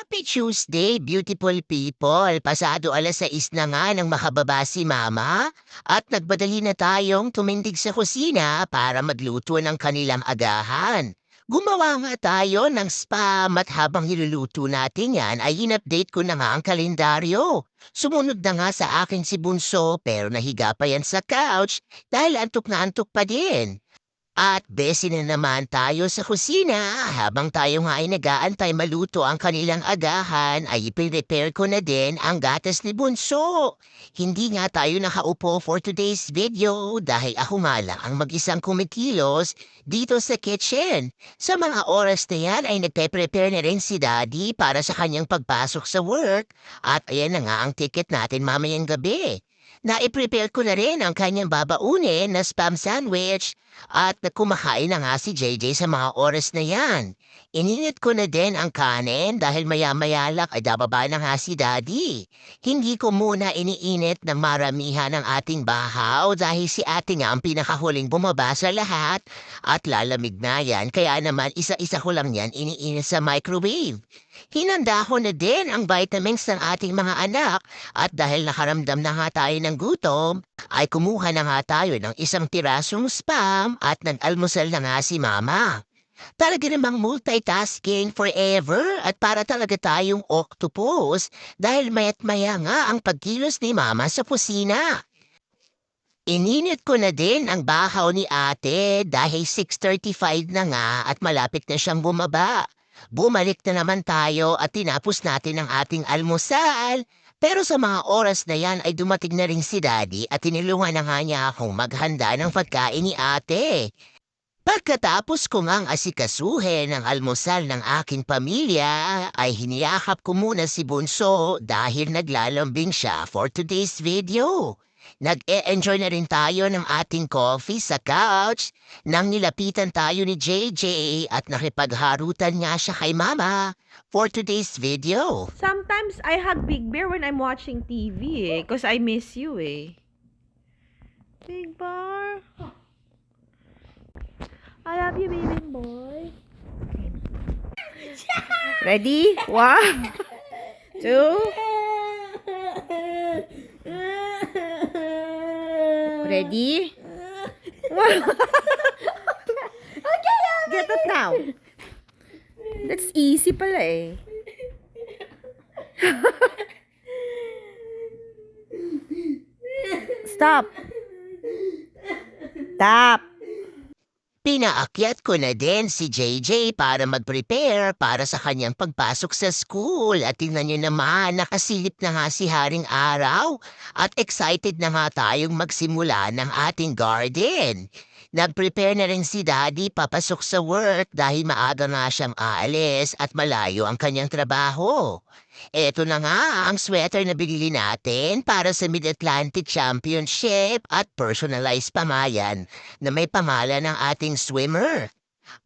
Happy Tuesday, beautiful people! Pasado alas 6 na nga nang makababa si Mama at nagbadali na tayong tumindig sa kusina para magluto ng kanilang agahan. Gumawa nga tayo ng spam at habang niluluto natin yan ay in-update ko na nga ang kalendaryo. Sumunod na nga sa akin si Bunso pero nahiga pa yan sa couch dahil antok na antok pa din. At besi na naman tayo sa kusina. Habang tayo nga ay nag-aantay maluto ang kanilang agahan, ay prepare ko na din ang gatas ni Bunso. Hindi nga tayo nakaupo for today's video dahil ako nga lang ang mag-isang kumikilos dito sa kitchen. Sa mga oras na yan ay nagpe-prepare na rin si Daddy para sa kanyang pagpasok sa work. At ayan na nga ang ticket natin mamayang gabi. Naiprepare ko na rin ang kanyang babaunin na spam sandwich at kumakain na nga si JJ sa mga oras na yan. Ininit ko na din ang kanin dahil maya-mayalak ay dababa na nga si Daddy. Hindi ko muna iniinit ng maramihan ng ating bahaw dahil si ate nga ang pinakahuling bumaba sa lahat at lalamig na yan kaya naman isa-isa ko lang yan iniinit sa microwave. Hinanda ko na din ang vitamins ng ating mga anak at dahil nakaramdam na nga tayo ng gutom, ay kumuha na nga tayo ng isang tirasong spam at nag-almusal na nga si Mama. Talaga namang multitasking forever at para talaga tayong octopus dahil mayat maya nga ang pagkilos ni Mama sa kusina. Ininit ko na din ang bahaw ni ate dahil 6.35 na nga at malapit na siyang bumaba. Bumalik na naman tayo at tinapos natin ang ating almusal. Pero sa mga oras na yan ay dumating na rin si Daddy at tinulungan na nga niya akong maghanda ng pagkain ni ate. Pagkatapos ko ngang asikasuhin ang almusal ng aking pamilya, ay hiniyakap ko muna si Bunso dahil naglalambing siya for today's video. Nag-e-enjoy na rin tayo ng ating coffee sa couch nang nilapitan tayo ni JJ at nakipagharutan nga siya kay Mama for today's video. Sometimes I hug Big Bear when I'm watching TV eh. Because I miss you eh. Big Bear. I love you, baby boy. Ready? One, two. Ready? One. Get it now. That's easy pala eh. Stop. Stop. Pinaakyat ko na din si JJ para mag-prepare para sa kanyang pagpasok sa school. At tingnan niyo naman, nakasilip na nga si Haring Araw at excited na nga tayong magsimula ng ating garden. Nag-prepare na rin si Daddy papasok sa work dahil maaga nga siyang aalis at malayo ang kanyang trabaho. Eto na nga ang sweater na binili natin para sa Mid-Atlantic Championship at personalized pamayan na may pangalan ng ating swimmer.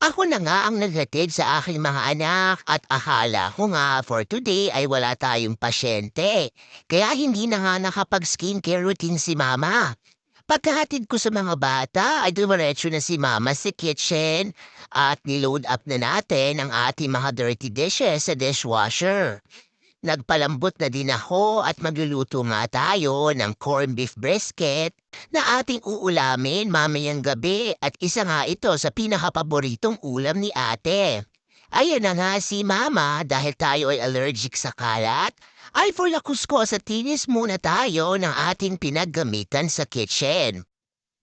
Ako na nga ang naghatid sa aking mga anak at akala ko nga for today ay wala tayong pasyente. Kaya hindi na nga nakapag-skincare routine si Mama. Pagkahatid ko sa mga bata ay dumiretso na si Mama sa kitchen at niload up na natin ang ating mga dirty dishes sa dishwasher. Nagpalambot na din ako at magluluto nga tayo ng corned beef brisket na ating uulamin mamayang gabi at isa nga ito sa pinakapaboritong ulam ni ate. Ayan na nga si Mama dahil tayo ay allergic sa kalat ay for la kuskus at tinis muna tayo ng ating pinaggamitan sa kitchen.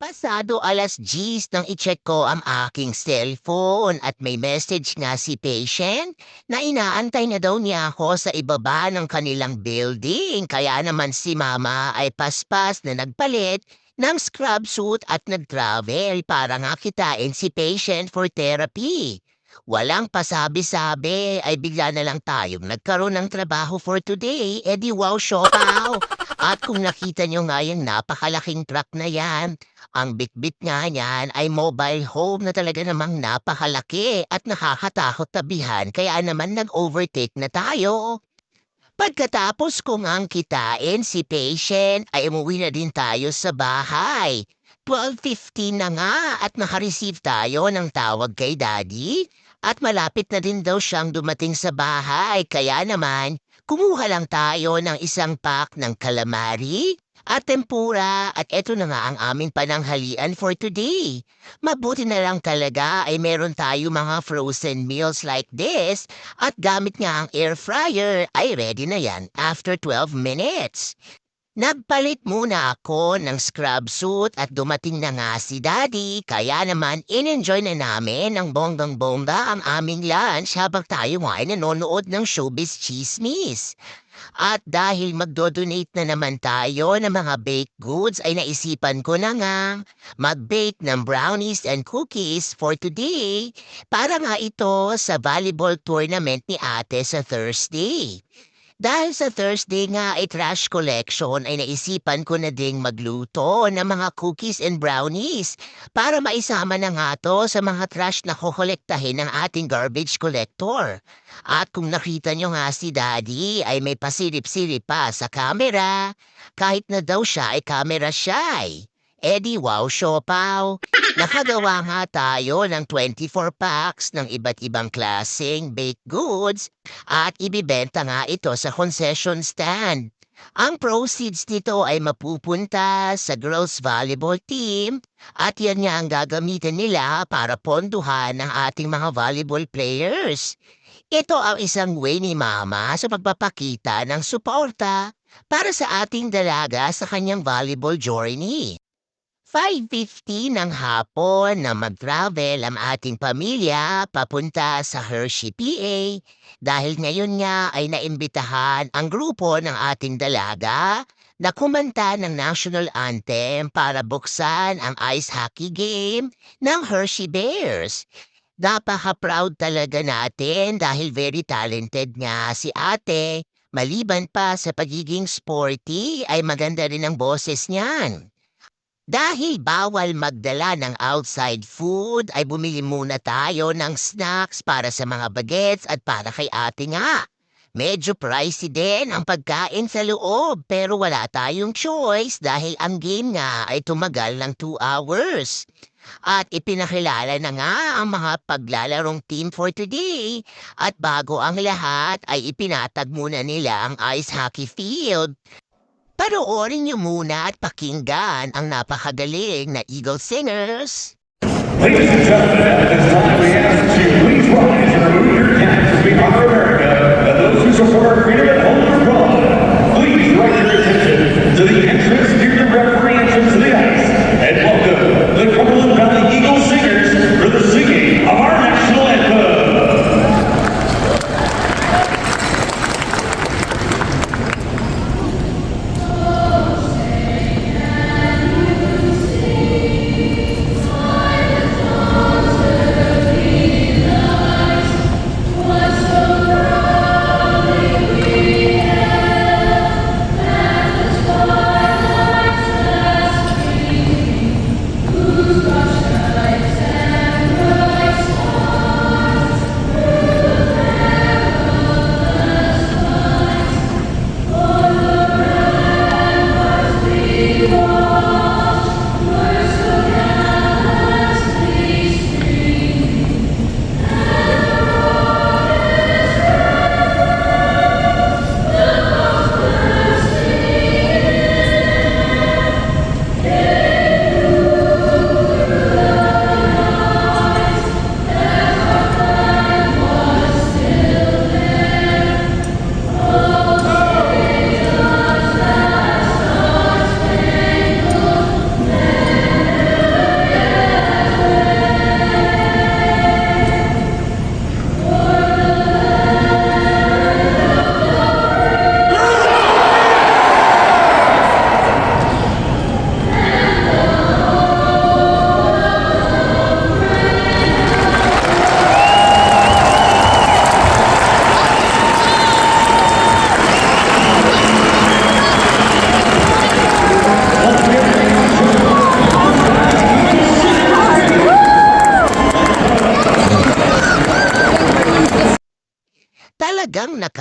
Pasado alas 10 nang i-check ko ang aking cellphone at may message nga si patient na inaantay na daw niya ako sa ibaba ng kanilang building. Kaya naman si mama ay paspas na nagpalit ng scrub suit at nag-travel para nga kitain si patient for therapy. Walang pasabi-sabi ay bigla na lang tayong nagkaroon ng trabaho for today. E di wow, siopaw! At kung nakita nyo nga yung napakalaking truck na yan, ang bitbit nga niyan ay mobile home na talaga namang napakalaki at nakakatakot tabihan kaya naman nag-overtake na tayo. Pagkatapos kong ang kitain si patient ay umuwi na din tayo sa bahay. 12.15 na nga at nakareceive tayo ng tawag kay daddy At malapit na din daw siyang dumating sa bahay kaya naman kumuha lang tayo ng isang pack ng calamari at tempura at eto na nga ang aming pananghalian for today. Mabuti na lang talaga ay meron tayo mga frozen meals like this at gamit nga ang air fryer ay ready na yan after 12 minutes. Nagpalit muna ako ng scrub suit at dumating na nga si Daddy kaya naman in-enjoy na namin ng bonggang-bongga ang aming lunch habang tayo ay nanonood ng showbiz chismis. At dahil magdo-donate na naman tayo ng mga baked goods ay naisipan ko na nga mag-bake ng brownies and cookies for today para nga ito sa volleyball tournament ni ate sa Thursday. Dahil sa Thursday nga ay trash collection ay naisipan ko na ding magluto ng mga cookies and brownies para maisama na nga to sa mga trash na kukolektahin ng ating garbage collector. At kung nakita nyo nga si Daddy ay may pasilip-silip pa sa camera, kahit na daw siya ay camera shy. Eddie wow siopaw. Nakagawa nga tayo ng 24 packs ng iba't ibang klaseng baked goods at ibibenta nga ito sa concession stand. Ang proceeds nito ay mapupunta sa girls volleyball team at yan nga ang gagamitin nila para ponduhan ng ating mga volleyball players. Ito ang isang way ni Mama sa pagpapakita ng suporta para sa ating dalaga sa kanyang volleyball journey. 5.50 ng hapon na mag-travel ang ating pamilya papunta sa Hershey, PA dahil ngayon nga ay naimbitahan ang grupo ng ating dalaga na kumanta ng national anthem para buksan ang ice hockey game ng Hershey Bears. Napaka-proud talaga natin dahil very talented nga si ate. Maliban pa sa pagiging sporty ay maganda rin ang boses niyan. Dahil bawal magdala ng outside food, ay bumili muna tayo ng snacks para sa mga bagets at para kay ate nga. Medyo pricey din ang pagkain sa loob pero wala tayong choice dahil ang game nga ay tumagal ng 2 hours. At ipinakilala na nga ang mga paglalarong team for today. At bago ang lahat ay ipinatag muna nila ang ice hockey field. Panoorin niyo muna at pakinggan ang napakagaling na Eagle Singers. Ladies and gentlemen, at this time we ask that you please rise and remove your caps we honor America and those who support freedom at home abroad. Please direct your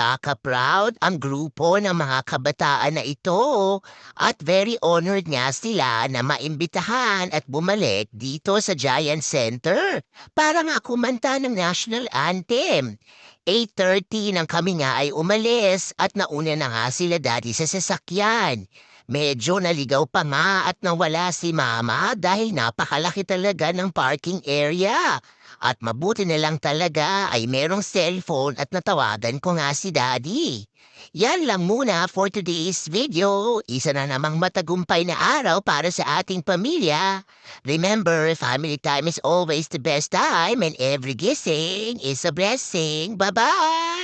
nakaka-proud ang grupo ng mga kabataan na ito at very honored nga sila na maimbitahan at bumalik dito sa Giant Center para nga kumanta ng national anthem. 8.30 nang kami nga ay umalis at nauna na nga sila dati sa sasakyan. Medyo naligaw pa nga at nawala si mama dahil napakalaki talaga ng parking area. At mabuti na lang talaga ay merong cellphone at natawagan ko nga si daddy. Yan lang muna for today's video. Isa na namang matagumpay na araw para sa ating pamilya. Remember, family time is always the best time and every gising is a blessing. Bye-bye!